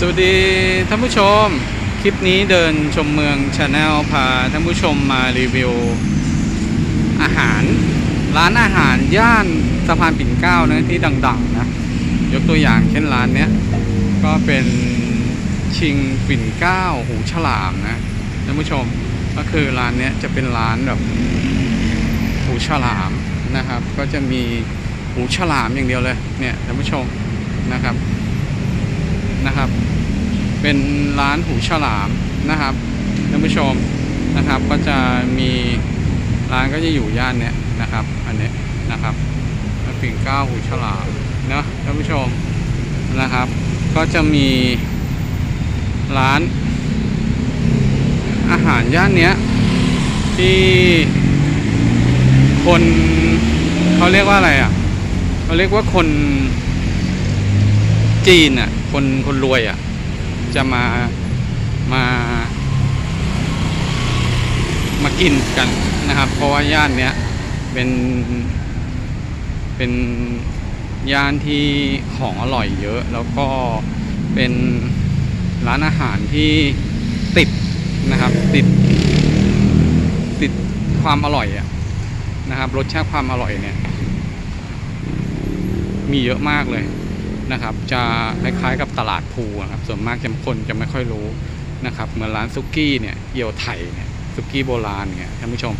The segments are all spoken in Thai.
สวัสดีท่านผู้ชม คลิปนี้เดินชมเมืองชาแนลพาท่านผู้ชมมารีวิว อาหาร ร้านอาหารย่านสะพานปิ่นเกล้านะที่ดังๆนะ ยกตัวอย่างเช่นร้านเนี้ย ก็เป็นชิงปิ่นเกล้าหูฉลามนะท่านผู้ชมก็คือร้านเนี้ยจะเป็นร้านแบบหูฉลามนะครับ ก็จะมีหูฉลามอย่างเดียวเลยเนี่ยท่านผู้ชมนะครับ นะครับ เป็นร้านหูฉลามนะครับท่านผู้ชมนะครับก็จะมีร้านก็จะอยู่ย่านเนี้ยนะครับ อันเนี้ยนะครับปิ่นเก้าหูฉลามเนาะท่านผู้ชมนะครับ ก็จะมีร้านอาหารย่านเนี้ยที่คนเขาเรียกว่าอะไรอะเขาเรียกว่าคนจีนอะ คนคนรวยอะ จะมามามากินกันนะครับ เพราะว่าย่านเนี้ยเป็นเป็นย่านที่ของอร่อยเยอะ แล้วก็เป็นร้านอาหารที่ติดนะครับ ติด ติดความอร่อยอะนะครับ รสชาติความอร่อยเนี่ย มีเยอะมากเลย นะครับ จะคล้ายๆกับตลาดภูนะครับ ส่วนมากจะคนจะไม่ค่อยรู้นะครับเหมือนร้านซุกี้เนี่ยเอียวไถ่เนี่ยซุกี้โบราณเนี่ยท่านผู้ชม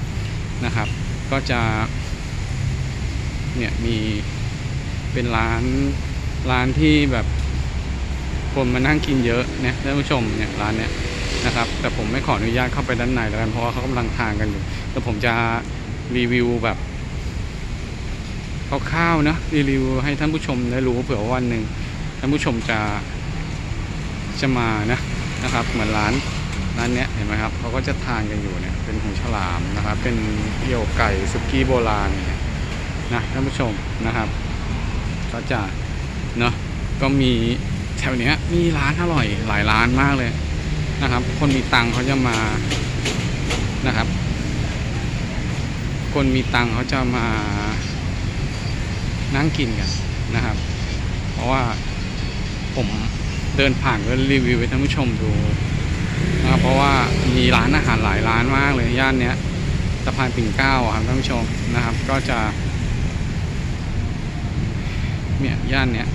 นะครับ ก็จะเนี่ยมีเป็นร้านร้านที่แบบคนมานั่งกินเยอะเนี่ยท่านผู้ชมเนี่ยร้านเนี้ยนะครับแต่ผมไม่ขออนุญาตเข้าไปด้านในแล้วกันเพราะว่าเขากำลังทานกันอยู่แต่ผมจะรีวิวแบบ คร่าวๆนะรีวิวให้ท่านผู้ชมได้รู้เผื่อวันหนึ่งท่านผู้ชมจะจะมานะนะครับ เหมือนร้านร้านเนี้ยเห็นไหมครับเขาก็จะทานกันอยู่เนี่ยเป็นหูฉลามนะครับ เป็นเอี่ยวไก่สุกี้โบราณเนี่ยนะท่านผู้ชมนะครับก็จะเนาะก็มีแถวเนี้ยมีร้านอร่อยหลายร้านมากเลยนะครับ คนมีตังเขาจะมานะครับ คนมีตังเขาจะมา นั่งกินกันนะครับ เพราะว่าผมเดินผ่านก็รีวิวให้ท่านผู้ชมดูนะครับเพราะว่ามีร้านอาหารหลายร้านมากเลยย่านเนี้ยสะพานปิ่นเกล้าครับท่านผู้ชมนะครับ ก็จะเนี่ยย่านเนี้ย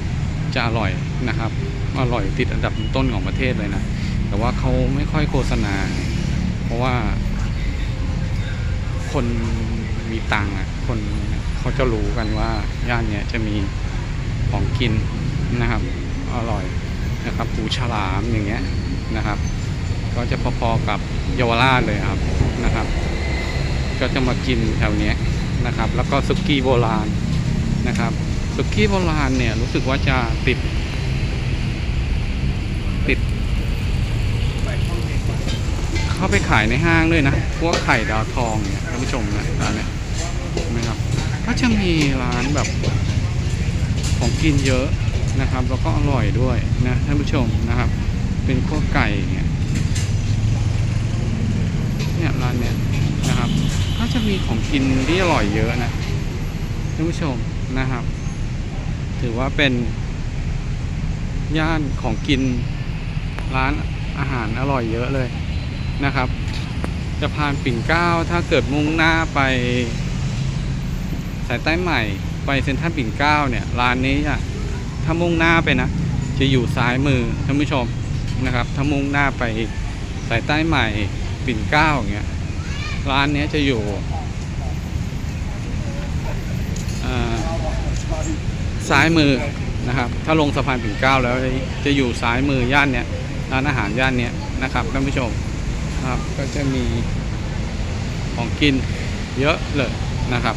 จะอร่อยนะครับอร่อยติดอันดับต้นของประเทศเลยนะ แต่ว่าเขาไม่ค่อยโฆษณา เพราะว่า คนมีตังค์อะ คนเขาจะรู้กันว่าย่านเนี้ยจะมีของกินนะครับ อร่อยนะครับปูฉลามอย่างเงี้ยนะครับ ก็จะพอๆกับเยาวราชเลยครับนะครับ ก็จะมากินแถวเนี้ยนะครับ แล้วก็สุกี้โบราณนะครับสุกี้โบราณเนี่ยรู้สึกว่าจะติดติด เข้าไปขายในห้างด้วยนะ พวกไข่ดาวทองเนี่ยท่านผู้ชมนะร้านเนี้ยเห็นไหมครับ ก็จะมีร้านแบบของกินเยอะนะครับแล้วก็อร่อยด้วยนะท่านผู้ชมนะครับ เป็นพวกไก่เนี่ยเนี่ยร้านเนี้ยนะครับ ก็จะมีของกินที่อร่อยเยอะนะท่านผู้ชมนะครับ ถือว่าเป็นย่านของกินร้านอาหารอร่อยเยอะเลย นะครับจะผ่านปิ่นเกล้าถ้าเกิดมุ่งหน้าไป สายใต้ใหม่ไปเซ็นทรัลปิ่นเกล้าเนี่ยร้านนี้อะถ้ามุ่งหน้าไปนะจะอยู่ซ้ายมือท่านผู้ชมนะครับ ถ้ามุ่งหน้าไปสายใต้ใหม่ปิ่นเกล้าอย่างเงี้ยร้านนี้จะอยู่ซ้ายมือนะครับ ถ้าลงสะพานปิ่นเกล้าแล้วจะอยู่ซ้ายมือ ย่านเนี้ยร้านอาหารย่านเนี้ยนะครับท่านผู้ชม ครับ ก็จะมีของกินเยอะเลยนะครับ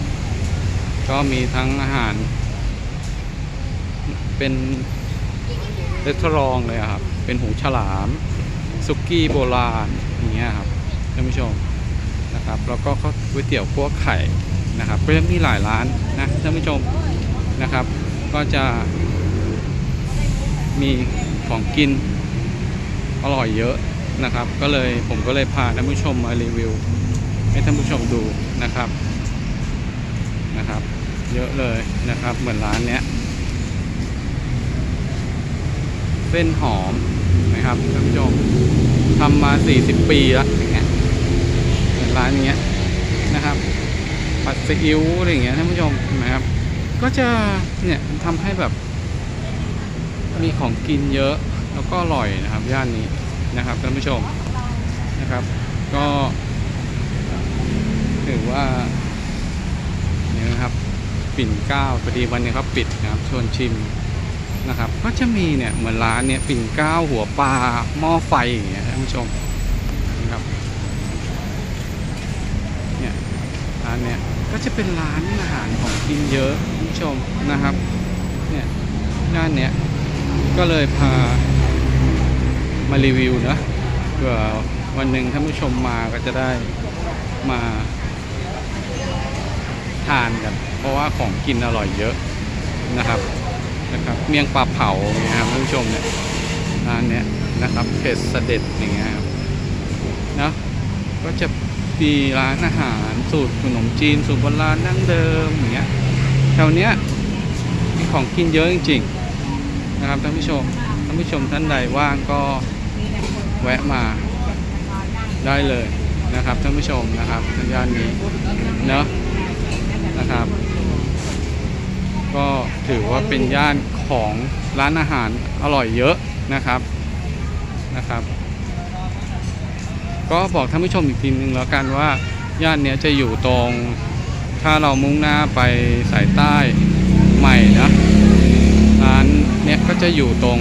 ก็มีทั้งอาหาร เป็นรีสอร์ทเลยครับ เป็นหูฉลามซุกี้โบราณอย่างเงี้ยครับท่านผู้ชมนะครับ แล้วก็ข้าวก๋วยเตี๋ยวคั่วไข่นะครับก็ยังมีหลายร้านนะท่านผู้ชมนะครับ ก็จะมีของกินอร่อยเยอะ นะครับ ก็เลยผมก็เลยพาท่านผู้ชมมารีวิว ให้ท่านผู้ชมดูนะครับนะครับ เยอะเลยนะครับ เหมือนร้านเนี้ยเส้นหอมนะครับท่านผู้ชมทำมา 40 ปีแล้วอย่างเงี้ยเหมือนร้านอย่างเงี้ยนะครับผัดซีอิ๊วอะไรอย่างเงี้ยท่านผู้ชมนไหมครับ ก็จะเนี่ยทำให้แบบมีของกินเยอะแล้วก็อร่อยนะครับย่านนี้ นะครับท่านผู้ชมนะครับ ก็ถือว่าเนี่ยนะครับปิ่นเก้าพอดีวันนี้เขาปิดนะครับชวนชิมนะครับ ก็จะมีเนี่ยเหมือนร้านเนี่ยปิ่นเก้าหัวปลาหม้อไฟอย่างเงี้ยท่านผู้ชมนะครับเนี่ยร้านเนี่ยก็จะเป็นร้านอาหารของกินเยอะท่านผู้ชมนะครับเนี่ยด้านเนี้ยก็เลยพา มารีวิวนะเผื่อวันหนึ่งท่านผู้ชมมาก็จะได้มาทานกัน เพราะว่าของกินอร่อยเยอะนะครับนะครับเมี่ยงปลาเผาเงี้ยครับท่านผู้ชมเนี่ยร้านเนี้ยนะครับเผ็ดเสด็จอย่างเงี้ยครับนะก็จะมีร้านอาหารสูตรขนมจีนสูตรโบราณดั้งเดิมอย่างเงี้ยแถวเนี้ยมีของกินเยอะจริงๆนะครับท่านผู้ชมท่านผู้ชมท่านใดว่างก็ แวะมาได้เลยนะครับท่านผู้ชมนะครับทางย่านนี้เนาะนะครับ ก็ถือว่าเป็นย่านของร้านอาหารอร่อยเยอะนะครับนะครับ ก็บอกท่านผู้ชมอีกทีนึงแล้วกันว่าย่านนี้จะอยู่ตรงถ้าเรามุ่งหน้าไปสายใต้ใหม่นะร้านเนี้ยก็จะอยู่ตรง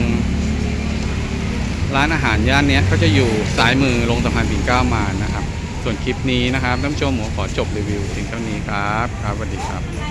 ร้านอาหารย่านนี้ก็จะอยู่ซ้ายมือลงสะพานปิ่นเก้ามานะครับ ส่วนคลิปนี้นะครับท่านผู้ชมผมขอจบรีวิวเพียงเท่านี้ครับ ครับสวัสดีครับ